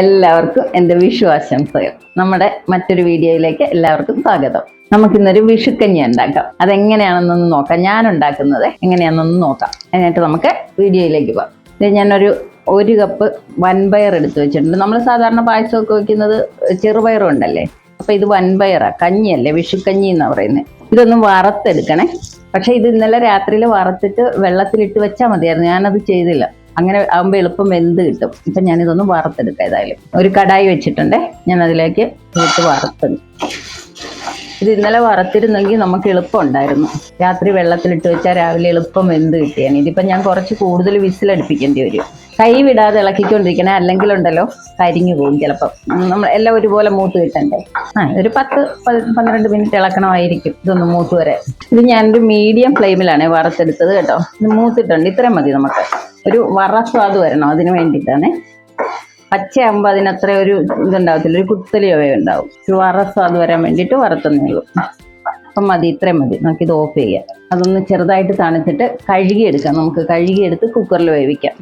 എല്ലാവർക്കും എന്റെ വിഷു ആശംസകൾ നമ്മുടെ മറ്റൊരു വീഡിയോയിലേക്ക് എല്ലാവർക്കും സ്വാഗതം. നമുക്കിന്നൊരു വിഷുക്കഞ്ഞി ഉണ്ടാക്കാം. അതെങ്ങനെയാണെന്നൊന്ന് നോക്കാം. ഞാൻ ഉണ്ടാക്കുന്നത് എങ്ങനെയാണെന്നൊന്ന് നോക്കാം. അതിനായിട്ട് നമുക്ക് വീഡിയോയിലേക്ക് പോകാം. ഇത് ഞാനൊരു ഒരു കപ്പ് വൻപയർ എടുത്ത് വെച്ചിട്ടുണ്ട്. നമ്മൾ സാധാരണ പായസമൊക്കെ വെക്കുന്നത് ചെറുപയറും ഉണ്ടല്ലേ? അപ്പം ഇത് വൻപയറാണ് കഞ്ഞിയല്ലേ? വിഷുക്കഞ്ഞി എന്നാണ് പറയുന്നത്. ഇതൊന്ന് വറുത്തെടുക്കണേ. പക്ഷേ ഇത് ഇന്നലെ രാത്രിയിൽ വറുത്തിട്ട് വെള്ളത്തിലിട്ട് വെച്ചാൽ മതിയായിരുന്നു. ഞാനത് ചെയ്തില്ല. അങ്ങനെ ആകുമ്പോൾ എളുപ്പം വെന്ത് കിട്ടും. ഇപ്പം ഞാനിതൊന്ന് വറുത്തെടുക്കാം ഏതായാലും. ഒരു കടായി വെച്ചിട്ടുണ്ടേ. ഞാൻ അതിലേക്ക് ഇട്ട് വറുത്തെടുക്കും ഇത് ഇന്നലെ വറുത്തിരുന്നെങ്കിൽ നമുക്ക് എളുപ്പം ഉണ്ടായിരുന്നു രാത്രി വെള്ളത്തിലിട്ട് വെച്ചാൽ രാവിലെ എളുപ്പം വെന്ത് കിട്ടിയാണ് ഇതിപ്പം ഞാൻ കുറച്ച് കൂടുതൽ വിസിലടുപ്പിക്കേണ്ടി വരും. കൈ വിടാതെ ഇളക്കിക്കൊണ്ടിരിക്കണേ അല്ലെങ്കിൽ ഉണ്ടല്ലോ കരിഞ്ഞു പോകും ചിലപ്പം. നമ്മൾ എല്ലാം ഒരുപോലെ മൂത്ത് കിട്ടണ്ടേ? ആ ഒരു പത്ത് പതി- പന്ത്രണ്ട് മിനിറ്റ് ഇളക്കണമായിരിക്കും ഇതൊന്ന് മൂത്ത് വരെ ഇത് ഞാനൊരു മീഡിയം ഫ്ലെയിമിലാണ് വറുത്തെടുത്തത് കേട്ടോ. ഇത് മൂത്തിട്ടുണ്ട്. ഇത്രയും മതി നമുക്ക്. ഒരു വറസ്വാദ് വരണം അതിന് വേണ്ടിയിട്ടാണ്. പച്ചയാകുമ്പോൾ അതിനത്ര ഒരു ഇതുണ്ടാവത്തില്ല ഒരു കുത്തലിയോ ഉണ്ടാവും ഒരു വറസ്വാദ് വരാൻ വേണ്ടിയിട്ട് വറുത്തുന്നുള്ളൂ അപ്പം മതി ഇത്രയും മതി. നമുക്കിത് ഓഫ് ചെയ്യാം. അതൊന്ന് ചെറുതായിട്ട് തണുത്തിട്ട് കഴുകിയെടുക്കാം. നമുക്ക് കഴുകിയെടുത്ത് കുക്കറിൽ വേവിക്കാം.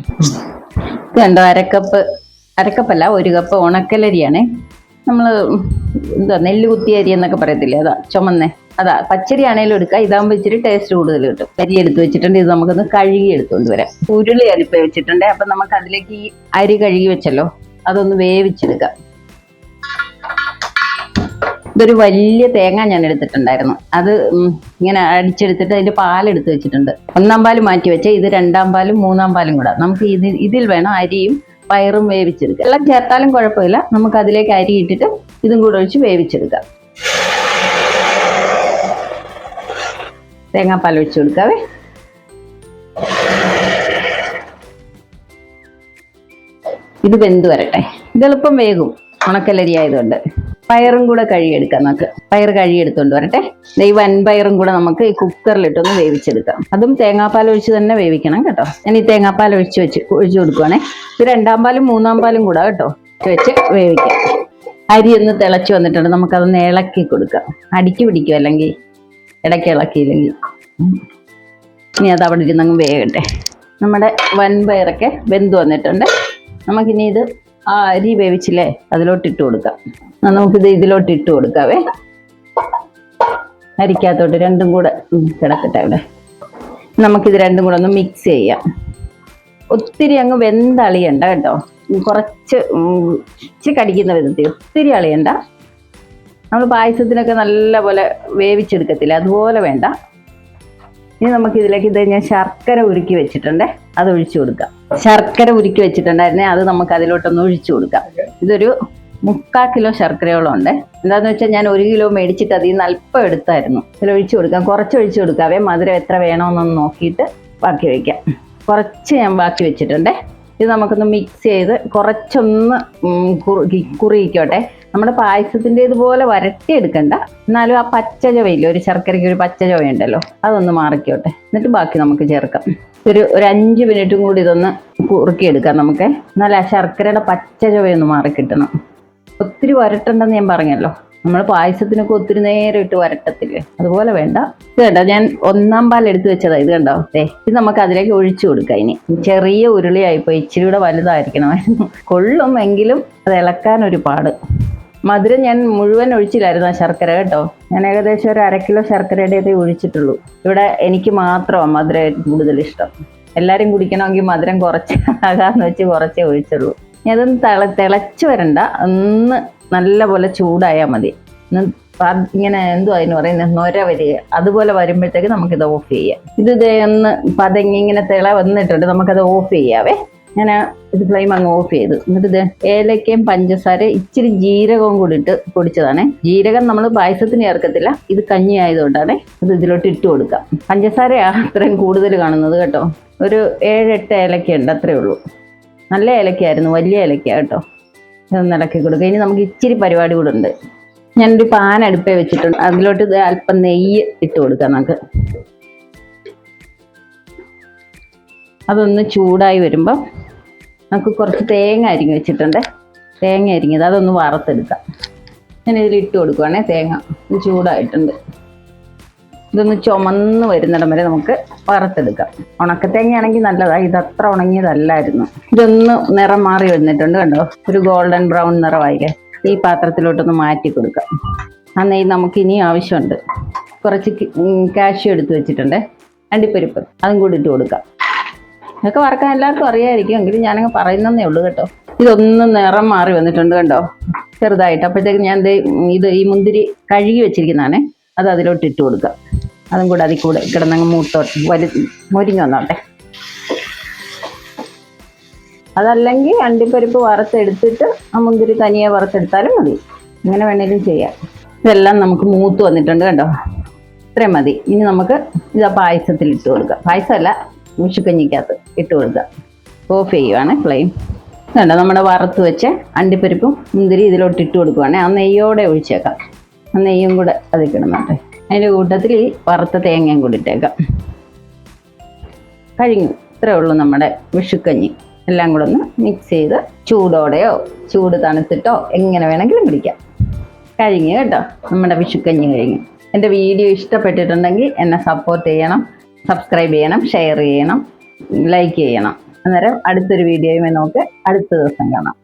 ഇത് കണ്ടോ അരക്കപ്പ്. അരക്കപ്പല്ല ഒരു കപ്പ് ഉണക്കലരിയാണേ. നമ്മൾ എന്താ നെല്ല് കുത്തിയ അരി എന്നൊക്കെ പറയത്തില്ലേ? അതാ ചുമന്നേ. അതാ പച്ചരി ആണെങ്കിലും എടുക്കുക ഇതാകുമ്പോൾ ഇച്ചിരി ടേസ്റ്റ് കൂടുതൽ കിട്ടും. അരി എടുത്ത് വെച്ചിട്ടുണ്ട്. ഇത് നമുക്കൊന്ന് കഴുകി എടുത്തുകൊണ്ട് വരാം. ഉരുളി അരിപ്പ വെച്ചിട്ടുണ്ട്. അപ്പം നമുക്ക് അതിലേക്ക് ഈ അരി കഴുകി വെച്ചല്ലോ. അതൊന്ന് വേവിച്ചെടുക്കാം. ഇതൊരു വലിയ തേങ്ങ ഞാൻ എടുത്തിട്ടുണ്ടായിരുന്നു. അത് ഇങ്ങനെ അടിച്ചെടുത്തിട്ട് അതിന്റെ പാലെടുത്ത് വെച്ചിട്ടുണ്ട്. ഒന്നാം പാൽ മാറ്റി വെച്ചാൽ ഇത് രണ്ടാം പാലും മൂന്നാം പാലും കൂടെ. നമുക്ക് ഇത് ഇതിൽ വേണം അരിയും പയറും വേവിച്ചെടുക്കുക എല്ലാം ചേർത്താലും കുഴപ്പമില്ല. നമുക്ക് അതിലേക്ക് അരി ഇട്ടിട്ട് ഇതും കൂടെ ഒഴിച്ച് വേവിച്ചെടുക്കാം. തേങ്ങാപ്പാൽ ഒഴിച്ചു കൊടുക്കാവേ. ഇത് വെന്ത് വരട്ടെ. ഇത് എളുപ്പം വേകും. ഉണക്കലരി ആയതുകൊണ്ട് പയറും കൂടെ കഴുകിയെടുക്കാം നമുക്ക്. പയർ കഴുകിയെടുത്തോണ്ട് വരട്ടെ. ഈ വൻപയറും കൂടെ നമുക്ക് ഈ കുക്കറിലിട്ടൊന്ന് വേവിച്ചെടുക്കാം. അതും തേങ്ങാപ്പാൽ ഒഴിച്ച് തന്നെ വേവിക്കണം കേട്ടോ. ഞാൻ ഈ തേങ്ങാപ്പാൽ ഒഴിച്ച് വെച്ച് ഒഴിച്ചു കൊടുക്കുവാണേ. ഇത് രണ്ടാം പാലും മൂന്നാം പാലും കൂടെ കേട്ടോ. വെച്ച് വേവിക്കാം. അരി ഒന്ന് തിളച്ച് വന്നിട്ടുണ്ട്. നമുക്കതൊന്ന് ഇളക്കി കൊടുക്കാം. അടിക്ക് പിടിക്കും അല്ലെങ്കിൽ ഇടയ്ക്ക് ഇളക്കിയില്ലെങ്കിൽ. ഇനി അത് അവിടെ ഇരുന്നങ്ങ് വേകട്ടെ. നമ്മുടെ വൻപയറൊക്കെ വെന്ത് വന്നിട്ടുണ്ട്. നമുക്കിനി ഇത് ആ അരി വേവിച്ചില്ലേ അതിലോട്ട് ഇട്ട് കൊടുക്കാം നമുക്കിത് ഇതിലോട്ട് ഇട്ട് കൊടുക്കാവേ. അരിക്കകത്തോട്ട് രണ്ടും കൂടെ കിടക്കട്ടെ അവിടെ. നമുക്കിത് രണ്ടും കൂടെ ഒന്ന് മിക്സ് ചെയ്യാം. ഒത്തിരി അങ്ങ് വെന്തളിയണ്ട കേട്ടോ. കുറച്ച് ഇച്ചിരി കടിക്കുന്ന വിധത്തിൽ ഒത്തിരി അളിയണ്ട. നമ്മൾ പായസത്തിനൊക്കെ നല്ലപോലെ വേവിച്ചെടുക്കത്തില്ല അതുപോലെ വേണ്ട. ഇനി നമുക്ക് ഇതിലേക്ക് ഇത് ഞാൻ ശർക്കര ഉരുക്കി വെച്ചിട്ടുണ്ട് അത് ഒഴിച്ചു കൊടുക്കാം. ശർക്കര ഉരുക്കി വെച്ചിട്ടുണ്ടായിരുന്നേ അത് നമുക്ക് അതിലോട്ടൊന്ന് ഒഴിച്ചു കൊടുക്കാം. ഇതൊരു മുക്കാൽ കിലോ ശർക്കരയോളം ഉണ്ട്. എന്താന്ന് വെച്ചാൽ ഞാൻ ഒരു കിലോ മേടിച്ചിട്ട് അതിൽ നിന്ന് അല്പം എടുത്തായിരുന്നു. ഇതിൽ ഒഴിച്ചു കൊടുക്കാം. കുറച്ച് ഒഴിച്ചു കൊടുക്കാവേ മധുരം എത്ര വേണമെന്നൊന്ന് നോക്കിയിട്ട് ബാക്കി വയ്ക്കാം കുറച്ച് ഞാൻ ബാക്കി വെച്ചിട്ടുണ്ട്. ഇത് നമുക്കൊന്ന് മിക്സ് ചെയ്ത് കുറച്ചൊന്ന് കുറുകി കുറുകിക്കോട്ടെ. നമ്മുടെ പായസത്തിന്റെ ഇതുപോലെ വരട്ടിയെടുക്കണ്ട എന്നാലും ആ പച്ച ഒരു ശർക്കരയ്ക്ക് ഒരു പച്ച ചവയുണ്ടല്ലോ അതൊന്ന് മാറിക്കോട്ടെ. എന്നിട്ട് ബാക്കി നമുക്ക് ചേർക്കാം. ഒരു ഒരു അഞ്ച് മിനിറ്റും കൂടി ഇതൊന്ന് കുറുക്കിയെടുക്കാം നമുക്ക്. എന്നാൽ ആ ശർക്കരയുടെ പച്ച ചവയൊന്ന് മാറിക്കിട്ടണം ഒത്തിരി വരട്ടണ്ടെന്ന് ഞാൻ പറഞ്ഞല്ലോ. നമ്മൾ പായസത്തിനൊക്കെ ഒത്തിരി നേരം ഇട്ട് വരട്ടത്തില്ലേ? അതുപോലെ വേണ്ട. ഇത് കണ്ടോ ഞാൻ ഒന്നാം പാൽ എടുത്തു വെച്ചതാ ഇത് കണ്ടോ? ഏ ഇത് നമുക്ക് അതിലേക്ക് ഒഴിച്ചു കൊടുക്കാം ഇനി. ചെറിയ ഉരുളിയായിപ്പോയി ഇച്ചിരി കൂടെ വലുതായിരിക്കണമായിരുന്നു. കൊള്ളും എങ്കിലും അത് ഇളക്കാൻ ഒരു പാട്. മധുരം ഞാൻ മുഴുവൻ ഒഴിച്ചില്ലായിരുന്നു ആ ശർക്കര കേട്ടോ. ഞാൻ ഏകദേശം ഒരു അര കിലോ ശർക്കരയുടെ ഒഴിച്ചിട്ടുള്ളൂ. ഇവിടെ എനിക്ക് മാത്രമാണ് മധുരം കൂടുതൽ ഇഷ്ടം. എല്ലാവരും കുടിക്കണമെങ്കിൽ മധുരം കുറച്ച് ആകാന്ന് വെച്ച് കുറച്ചേ ഒഴിച്ചുള്ളൂ. ഇനി അതൊന്ന് തിള തിളച്ച് വരണ്ട. ഒന്ന് നല്ലപോലെ ചൂടായാൽ മതി. ഇങ്ങനെ എന്തോ അതിന് പറയുന്നത്? നൊര വരിക. അതുപോലെ വരുമ്പോഴത്തേക്ക് നമുക്കിത് ഓഫ് ചെയ്യാം. ഇതേ ഒന്ന് പതങ്ങി ഇങ്ങനെ തിള വന്നിട്ടുണ്ട്. നമുക്കത് ഓഫ് ചെയ്യാവേ. ഞാൻ ഇത് ഫ്ലെയിം അങ്ങ് ഓഫ് ചെയ്തു. എന്നിട്ട് ഇത് ഏലക്കയും പഞ്ചസാര ഇച്ചിരി ജീരകവും കൂടി ഇട്ട് പൊടിച്ചതാണ്. ജീരകം നമ്മൾ പായസത്തിന് ചേർക്കത്തില്ല. ഇത് കഞ്ഞി ആയതുകൊണ്ടാണ് ഇത് ഇതിലോട്ട് ഇട്ട് കൊടുക്കാം പഞ്ചസാരയാണ് അത്രയും കൂടുതൽ കാണുന്നത് കേട്ടോ. ഒരു ഏഴെട്ട് ഏലക്ക ഉണ്ട് ഉള്ളൂ. നല്ല ഏലക്കയായിരുന്നു വലിയ ഏലക്ക കേട്ടോ. ഇതൊന്ന് ഇളക്കി കൊടുക്കുക. ഇനി നമുക്ക് ഇച്ചിരി പരിപാടി കൂടെ ഉണ്ട്. ഞാനൊരു പാൻ അടുപ്പേ വെച്ചിട്ടുണ്ട്. അതിലോട്ട് ഇത് അല്പം നെയ്യ് ഇട്ട് കൊടുക്കാം നമുക്ക്. അതൊന്ന് ചൂടായി വരുമ്പോൾ നമുക്ക് കുറച്ച് തേങ്ങ അരിഞ്ഞ് വെച്ചിട്ടുണ്ട്. തേങ്ങ അരിഞ്ഞത് അതൊന്ന് വറുത്തെടുക്കാം. ഞാൻ ഇതിൽ ഇട്ട് കൊടുക്കുവാണേ തേങ്ങ. ചൂടായിട്ടുണ്ട്. ഇതൊന്ന് ചുമന്ന് വരുന്നിടം വരെ നമുക്ക് വറുത്തെടുക്കാം. ഉണക്കത്തേങ്ങയാണെങ്കിൽ നല്ലതാ. ഇത് അത്ര ഉണങ്ങിയതല്ലായിരുന്നു. ഇതൊന്ന് നിറം മാറി വന്നിട്ടുണ്ട് കണ്ടോ? ഒരു ഗോൾഡൻ ബ്രൗൺ നിറമായില്ലേ? ഈ പാത്രത്തിലോട്ടൊന്ന് മാറ്റി കൊടുക്കാം. ആ നെയ്യ് നമുക്ക് ഇനി ആവശ്യമുണ്ട്. കുറച്ച് കാഷ്യൂ എടുത്ത് വെച്ചിട്ടുണ്ട്. അണ്ടിപ്പരിപ്പ് അതും കൂടി ഇട്ട് കൊടുക്കാം. ഇതൊക്കെ വറക്കാൻ എല്ലാവർക്കും അറിയായിരിക്കും. എങ്കിലും ഞാനങ്ങ് പറയുന്നതേ ഉള്ളൂ കേട്ടോ. ഇതൊന്നും നിറം മാറി വന്നിട്ടുണ്ട് കണ്ടോ? ചെറുതായിട്ട്. അപ്പോഴത്തേക്ക് ഞാൻ ഇത് ഈ മുന്തിരി കഴുകി വെച്ചിരിക്കുന്നതാണേ. അത് അതിലോട്ട് ഇട്ട് കൊടുക്കുക. അതും കൂടെ അതിൽ കൂടെ കിടന്നങ്ങ് മൂത്തോട്ട് വലു മുരിഞ്ഞു വന്നോട്ടെ. അതല്ലെങ്കിൽ അണ്ടിപ്പരിപ്പ് വറുത്തെടുത്തിട്ട് ആ മുന്തിരി തനിയെ വറുത്തെടുത്താലും മതി. ഇങ്ങനെ വേണേലും ചെയ്യാം. ഇതെല്ലാം നമുക്ക് മൂത്ത് വന്നിട്ടുണ്ട് കണ്ടോ? ഇത്രയും മതി. ഇനി നമുക്ക് ഇത് പായസത്തിൽ ഇട്ട് കൊടുക്കാം. പായസമല്ല വിഷുക്കഞ്ഞിക്കകത്ത് ഇട്ട് കൊടുക്കുക. ഓഫ് ചെയ്യുവാണ് ഫ്ലെയിം കണ്ടോ നമ്മുടെ വറുത്ത് വെച്ച് അണ്ടിപ്പരിപ്പും മുന്തിരി ഇതിലോട്ട് ഇട്ട് കൊടുക്കുവാണേ. ആ നെയ്യോടെ ഒഴിച്ചേക്കാം. ആ നെയ്യും കൂടെ അതിൽ കിടന്നോട്ടെ. അതിന്റെ കൂട്ടത്തിൽ ഈ വറുത്ത തേങ്ങയും കൂടി ഇട്ടേക്കാം. കഴിഞ്ഞു. ഇത്രേ ഉള്ളൂ നമ്മുടെ വിഷുക്കഞ്ഞി എല്ലാം കൂടെ ഒന്ന് മിക്സ് ചെയ്ത് ചൂടോടെയോ ചൂട് തണുത്തിട്ടോ എങ്ങനെ വേണമെങ്കിലും പിടിക്കാം കഴിഞ്ഞു കേട്ടോ. നമ്മുടെ വിഷുക്കഞ്ഞി കഴിഞ്ഞു. എന്റെ വീഡിയോ ഇഷ്ടപ്പെട്ടിട്ടുണ്ടെങ്കിൽ എന്നെ സപ്പോർട്ട് ചെയ്യണം. സബ്സ്ക്രൈബ് ചെയ്യണം ഷെയർ ചെയ്യണം ലൈക്ക് ചെയ്യണം. അന്നേരം അടുത്തൊരു വീഡിയോയുമായി നമുക്ക് അടുത്ത ദിവസം കാണാം.